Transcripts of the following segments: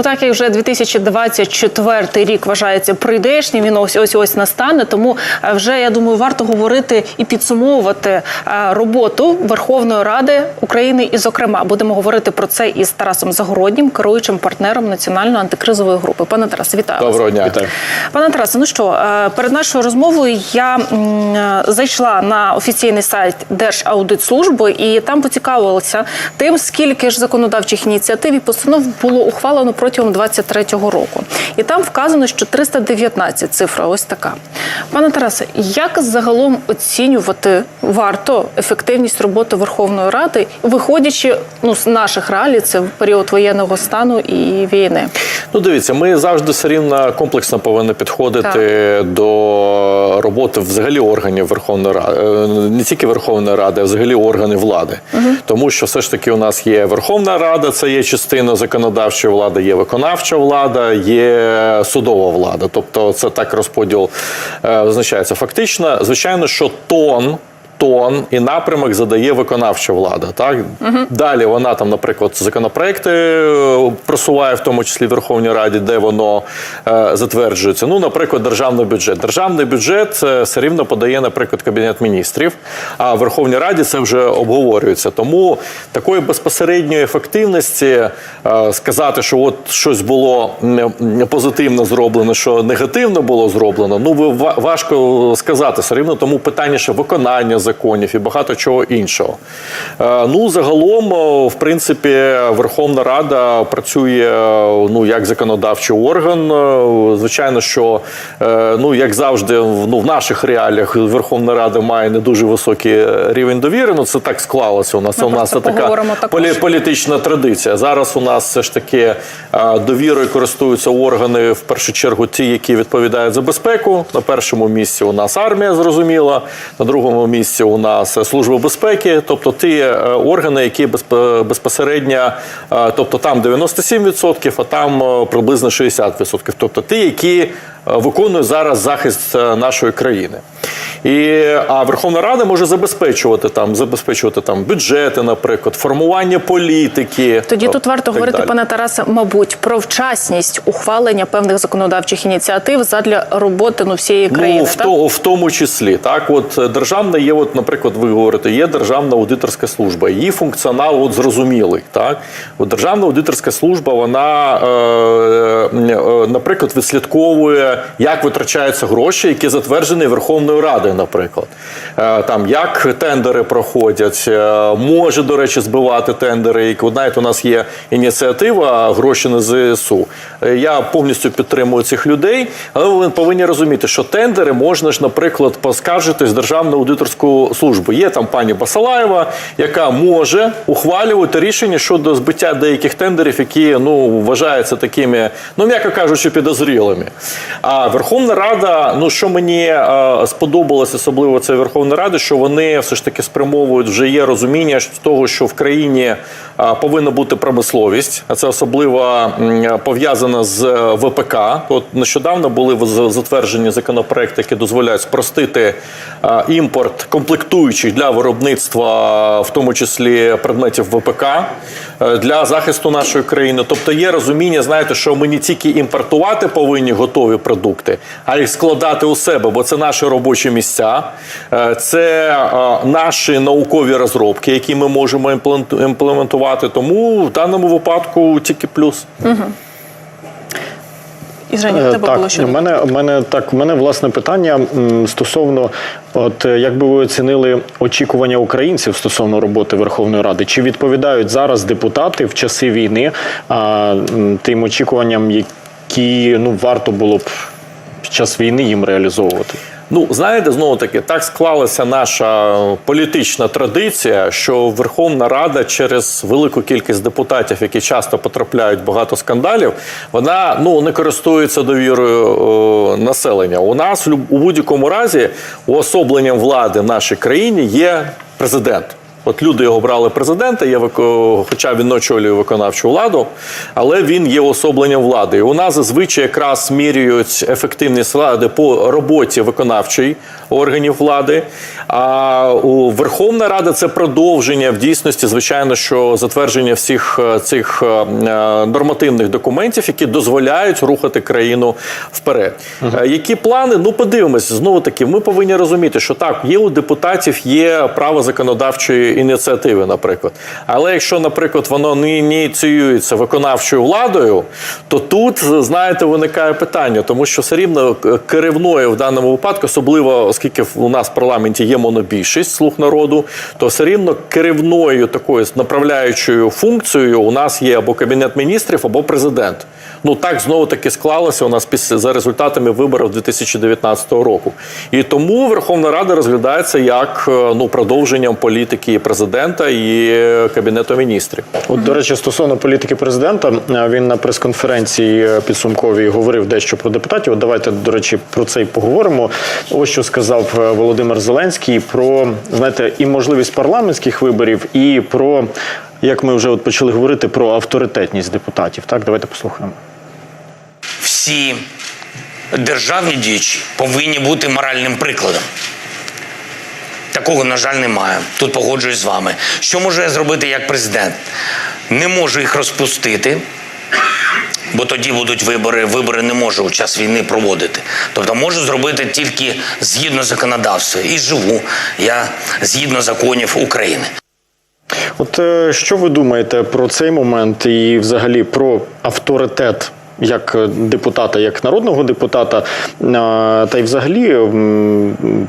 Ну так як вже 2024 рік вважається прийдешнім, він ось ось ось настане. Тому е, вже я думаю, варто говорити і підсумовувати е, роботу Верховної Ради України. І, зокрема, будемо говорити про це із Тарасом Загороднім, керуючим партнером національної антикризової групи. Пане Тарасе, вітаю вас. Доброго дня. Вітаю. Пане Тарасе, ну що е, перед нашою розмовою я зайшла на офіційний сайт Держаудитслужби і там поцікавилася тим, скільки ж законодавчих ініціатив і постанов було ухвалено протягом 23-го року. І там вказано, що 319 цифра. Ось така. Пане Тарасе, як загалом оцінювати варто ефективність роботи Верховної Ради, виходячи ну з наших реалій, це в період воєнного стану і війни? Ну, дивіться, ми завжди все рівно комплексно повинні підходити до роботи взагалі органів Верховної Ради, Е, не тільки Верховної Ради, а взагалі органи влади. Тому що все ж таки у нас є Верховна Рада, це є частина законодавчої влади, є виконавча влада, є судова влада. Тобто, це так розподіл е, визначається. Фактично, звичайно, що тон. Тон і напрямок задає виконавча влада. Так далі вона там, наприклад, законопроекти е, просуває, в тому числі в Верховній Раді, де воно е, затверджується. Ну, наприклад, державний бюджет. Державний бюджет е, все рівно подає, наприклад, кабінет міністрів. А в Верховній Раді це вже обговорюється. Тому такої безпосередньої ефективності е, сказати, що от щось було позитивно зроблено, що негативно було зроблено. Ну важко сказати все рівно. Тому питання ще виконання законів і багато чого іншого. Е, Ну загалом, е, в принципі, Верховна Рада працює е, ну як законодавчий орган. Звичайно, що ну як завжди, ну в наших реаліях Верховна Рада має не дуже високий рівень довіри. Ну це так склалося. У нас Ми у нас це така полі- політична традиція. Зараз у нас все ж таки довірою користуються органи в першу чергу ті, які відповідають за безпеку. На першому місці у нас армія, зрозуміло, на другому місці у нас служба безпеки, тобто ті е, органи, які безп- безпосередньо, е, тобто там 97%, а там е, приблизно 60%. Тобто ті, які виконують зараз захист нашої країни. І, а Верховна Рада може забезпечувати там, забезпечувати там бюджети, наприклад, формування політики. Тоді тут варто говорити, далі. пане Тарасе, мабуть, про вчасність ухвалення певних законодавчих ініціатив задля роботи ну всієї країни. Ну, в, так? то, в тому числі, так, от е, державна є, от, наприклад, ви говорите, є державна аудиторська служба. Її функціонал от зрозумілий. Так? От державна аудиторська служба, вона, е, е, е, наприклад, відслідковує, як витрачаються гроші, які затверджені Верховною Радою, наприклад. Е, там, як тендери проходять, е, може, до речі, збивати тендери. Ви знаєте, у нас є ініціатива гроші на ЗСУ. Е, Я повністю підтримую цих людей, але ви повинні розуміти, що тендери можна ж, наприклад, поскаржитись в Державну аудиторську службу. Є там пані Басалаєва, яка може ухвалювати рішення щодо збиття деяких тендерів, які ну вважаються такими, ну м'яко кажучи, підозрілими. А Верховна Рада, ну що мені е, сподобалось, особливо це Верховна Рада, що вони все ж таки спрямовують вже є розуміння того, що в країні повинна бути промисловість, а це особливо пов'язано з е, ВПК. От нещодавно були затверджені законопроекти, які дозволяють спростити імпорт комплектуючих для виробництва, в тому числі предметів ВПК, е, для захисту нашої країни. Тобто є розуміння, знаєте, що ми не тільки імпортувати повинні готові продукти, а їх складати у себе, бо це наші робочі місця, е, це е, наші наукові розробки, які ми можемо імплемент- імплементувати. Тому в даному випадку тільки плюс. І Женя, Е, тебе так, було що? мене, мене так, у мене власне питання стосовно, от як би ви оцінили очікування українців стосовно роботи Верховної Ради? Чи відповідають зараз депутати в часи війни а, тим очікуванням, які ну варто було б під час війни їм реалізовувати? Ну, знаєте, знову таки, так склалася наша політична традиція, що Верховна Рада через велику кількість депутатів, які часто потрапляють багато скандалів, вона ну не користується довірою е, населення. У нас у будь-якому разі уособленням влади в нашій країні є президент. От люди його брали президента, є хоча він очолює виконавчу владу, але він є особленням влади. І у нас зазвичай якраз міряють ефективність влади по роботі виконавчої органів влади. А у Верховна Рада це продовження в дійсності, звичайно, що затвердження всіх е, цих е, нормативних документів, які дозволяють рухати країну вперед. Е, Які плани? Ну, подивимось. Знову таки, ми повинні розуміти, що так, є у депутатів є право законодавчої ініціативи, наприклад. Але якщо, наприклад, воно не ініціюється виконавчою владою, то тут, знаєте, виникає питання, тому що все рівно е, керівною в даному випадку, особливо оскільки у нас в парламенті є монобільшість слуг народу, то все рівно керівною такою направляючою функцією у нас є або кабінет міністрів, або президент. Ну так знову таки склалося у нас після за результатами виборів 2019 року. І тому Верховна Рада розглядається як е, ну продовженням політики президента і кабінету міністрів. От, до речі, стосовно політики президента, е, він на прес-конференції е, підсумковій говорив дещо про депутатів. От давайте, до речі, про це й поговоримо. Ось що сказав е, Володимир Зеленський про знаєте, і можливість парламентських виборів, і про як ми вже от почали говорити про авторитетність депутатів. Так, давайте послухаємо. всі державні діячі повинні бути моральним прикладом. Такого, на жаль, немає. Тут погоджуюсь з вами. Що можу я зробити як президент? Не можу їх розпустити, бо тоді будуть вибори. Вибори не можу у час війни проводити. Тобто можу зробити тільки згідно законодавства. І живу я згідно законів України. От е, що ви думаєте про цей момент і взагалі про авторитет? Як е, депутата, як народного депутата, е, та й взагалі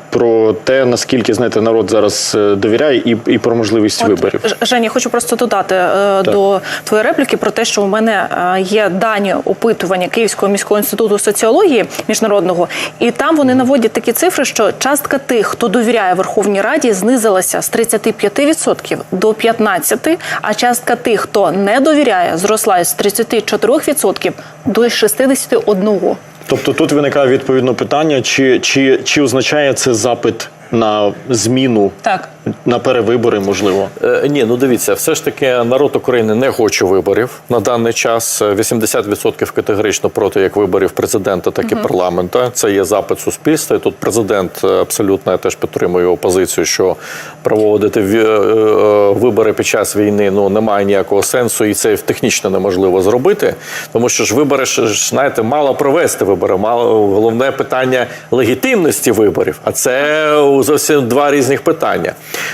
про те, наскільки знаєте, народ зараз е, довіряє, і, і про можливість виборів. Ж- Женя, хочу просто додати е, до твоєї репліки про те, що у мене є дані опитування Київського міського інституту соціології міжнародного, і там вони наводять такі цифри, що частка тих, хто довіряє Верховній Раді, знизилася з 35% до 15%, а частка тих, хто не довіряє, зросла з 34% до 61%. Тобто тут виникає відповідно питання, чи, чи, чи означає це запит на зміну, Так. На перевибори, можливо. Е, ні, ну дивіться, все ж таки народ України не хоче виборів на даний час. Е, 80% категорично проти як виборів президента, так і парламента. Це є запит суспільства. І тут президент е, абсолютно я теж підтримує його позицію, що проводити е, е, вибори під час війни ну немає ніякого сенсу, і це технічно неможливо зробити. Тому що ж вибори ж, знаєте, мало провести вибори. Мало головне питання легітимності виборів. А це зовсім два різних питання.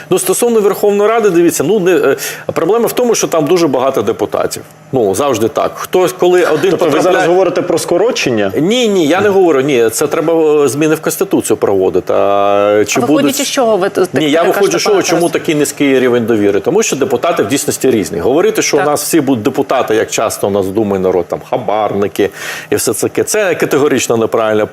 Ну, стосовно Верховної Ради, дивіться, ну не е, проблема в тому, що там дуже багато депутатів. Ну завжди так. Хтось, коли один Тобто ви зараз говорите про скорочення? Ні, ні, я не говорю. Ні, це треба е, зміни в конституцію проводити. А чи А виходячи з чого ви так- Ні, я виходжу, що чому такий низький рівень довіри? Тому що депутати в дійсності різні. Говорити, що Так. у нас всі будуть депутати, як часто у нас думає народ, там хабарники і все це таке. Це категорично неправильна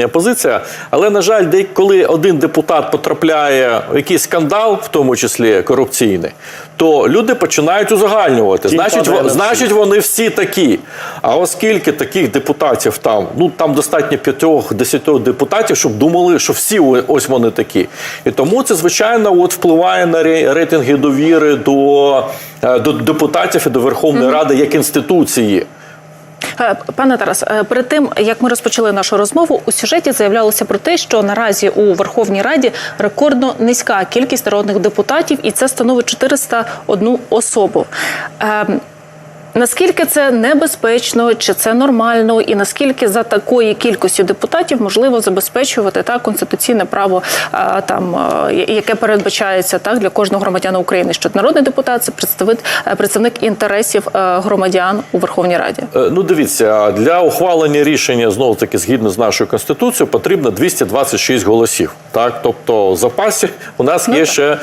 е, позиція. Але на жаль, де коли один депутат потрапляє в якийсь скандал, в тому числі корупційний, то люди починають узагальнювати. Тінь Значить, во- значить, вони всі такі. А оскільки таких депутатів там, ну там достатньо п'ятьох-десятьох депутатів, щоб думали, що всі ось вони такі. І тому це, звичайно, от впливає на ре- рейтинги довіри до, е, до депутатів і до Верховної Ради як інституції. Е, Пане Тарас, е, перед тим як ми розпочали нашу розмову, у сюжеті заявлялося про те, що наразі у Верховній Раді рекордно низька кількість народних депутатів, і це становить 401 особу. Наскільки це небезпечно, чи це нормально, і наскільки за такої кількості депутатів можливо забезпечувати так конституційне право, а, там а, яке передбачається так для кожного громадяна України, що народний депутат це представник, е, представник інтересів е, громадян у Верховній Раді? Е, Ну, дивіться, для ухвалення рішення знову таки згідно з нашою конституцією потрібно 226 голосів. Так, тобто в запасі у нас є ще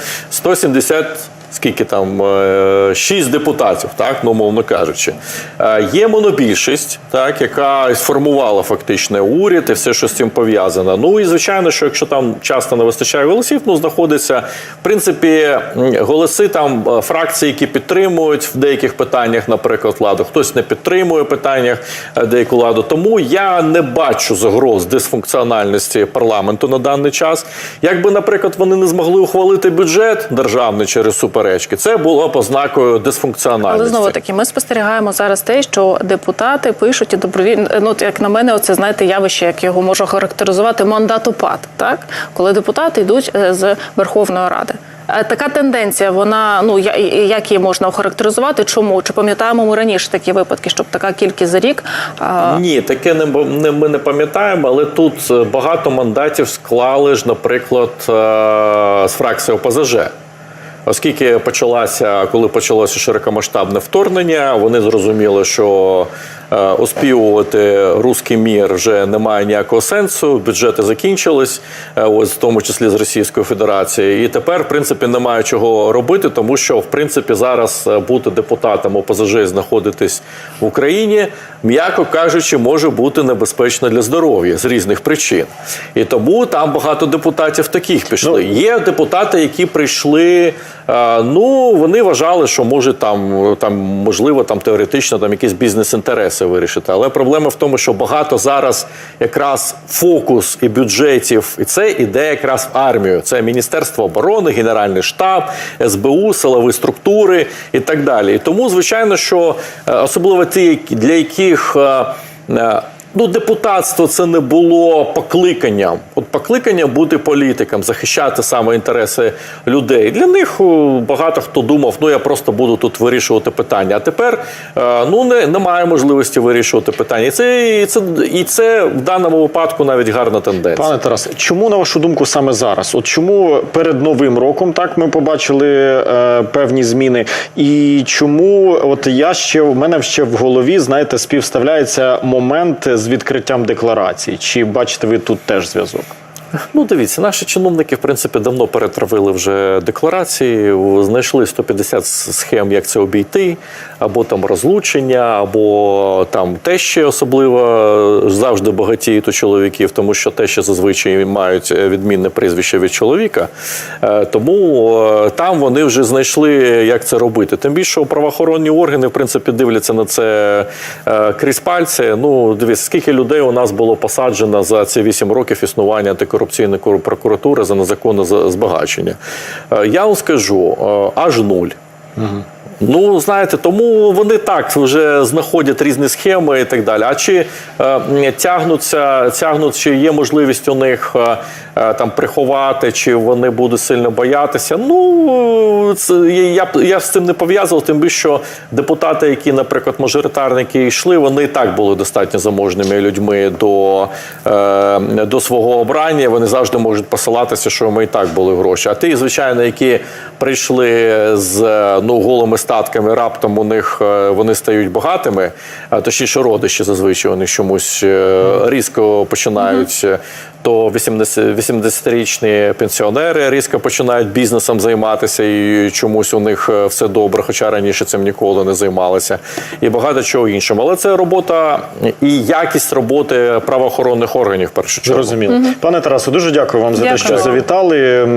скільки там е, шість депутатів, так ну мовно кажучи. Е, Є монобільшість, так яка сформувала фактично уряд і все, що з цим пов'язано. Ну і звичайно, що якщо там часто не вистачає голосів, ну знаходиться в принципі голоси там е, фракції, які підтримують в деяких питаннях, наприклад, владу, хтось не підтримує питаннях деяку владу. Тому я не бачу загроз дисфункціональності парламенту на даний час. Якби, наприклад, вони не змогли ухвалити бюджет державний через суперечки, це було б ознакою дисфункціональності. Але знову таки, ми спостерігаємо зараз те, що депутати пишуть і добровільно. Ну, як на мене, оце знаєте явище, як його можу характеризувати, мандатопад, так коли депутати йдуть е, з Верховної Ради. Е, Така тенденція, вона ну як її можна охарактеризувати? Чому чи пам'ятаємо ми раніше такі випадки, щоб така кількість за рік? а, Ні, таке не, не ми не пам'ятаємо, але тут е, багато мандатів склали ж, наприклад, з фракції ОПЗЖ. Оскільки почалася, коли почалося широкомасштабне вторгнення, вони зрозуміли, що оспівувати руський мір вже немає ніякого сенсу. Бюджети закінчились, е, ось в тому числі з Російською Федерацією. І тепер, в принципі, немає чого робити, тому що в принципі зараз е, бути депутатом ОПЗЖ і знаходитись в Україні, м'яко кажучи, може бути небезпечно для здоров'я з різних причин. І тому там багато депутатів таких пішли. Є депутати, які прийшли. е, Ну, вони вважали, що може там, там можливо там теоретично там якісь бізнес-інтереси вирішити. Але проблема в тому, що багато зараз якраз фокус і бюджетів, і це іде якраз в армію. Це Міністерство оборони, Генеральний штаб, СБУ, силові структури і так далі. І тому, звичайно, що е, особливо ті, для яких. е, е, Ну, депутатство це не було покликанням. Покликання бути політиком, захищати саме інтереси людей. Для них багато хто думав, ну я просто буду тут вирішувати питання. А тепер е, ну не, немає можливості вирішувати питання. І це, і це і це в даному випадку навіть гарна тенденція. Пане Тарас, чому на вашу думку саме зараз? От чому перед новим роком так ми побачили е, певні зміни? І чому от я ще в мене ще в голові, знаєте, співставляється момент з відкриттям декларації? Чи бачите ви тут теж зв'язок? Ну, дивіться, наші чиновники, в принципі, давно перетравили вже декларації, знайшли 150 схем, як це обійти, або там розлучення, або там тещі особливо завжди багатіють у чоловіків, тому що тещі зазвичай мають відмінне прізвище від чоловіка. Е, Тому е, там вони вже знайшли, як це робити. Тим більше правоохоронні органи, в принципі, дивляться на це е, крізь пальці. Ну, дивіться, скільки людей у нас було посаджено за ці 8 років існування антикорупційної кор- прокуратури за незаконне за- збагачення. Е, Я вам скажу, е, аж нуль. Ну, знаєте, тому вони так вже знаходять різні схеми і так далі. А чи е, тягнуться, тягнуть, чи є можливість у них е, е, там приховати, чи вони будуть сильно боятися? Ну це я, я з цим не пов'язував, тим більше, що депутати, які, наприклад, мажоритарники йшли, вони і так були достатньо заможними людьми до, е, до свого обрання. Вони завжди можуть посилатися, що ми і так були гроші. А ті, звичайно, які прийшли з е, ну, голими статками, раптом у них е, вони стають багатими, точніше родичі зазвичай вони чомусь е, різко починають. е, То 80 80-річні пенсіонери різко починають бізнесом займатися, і чомусь у них е, все добре, хоча раніше цим ніколи не займалися, і багато чого іншого. Але це робота і якість роботи правоохоронних органів в першу чергу. Зрозуміло. Пане Тарасу, дуже дякую вам за те, що завітали.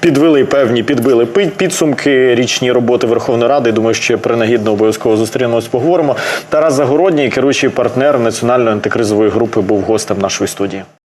Підвели певні, підбили підсумки річні роботи Верховної Ради. Думаю, ще принагідно обов'язково зустрінемось, поговоримо. Тарас Загородній, керуючий партнер національної антикризової групи, був гостем нашої студії.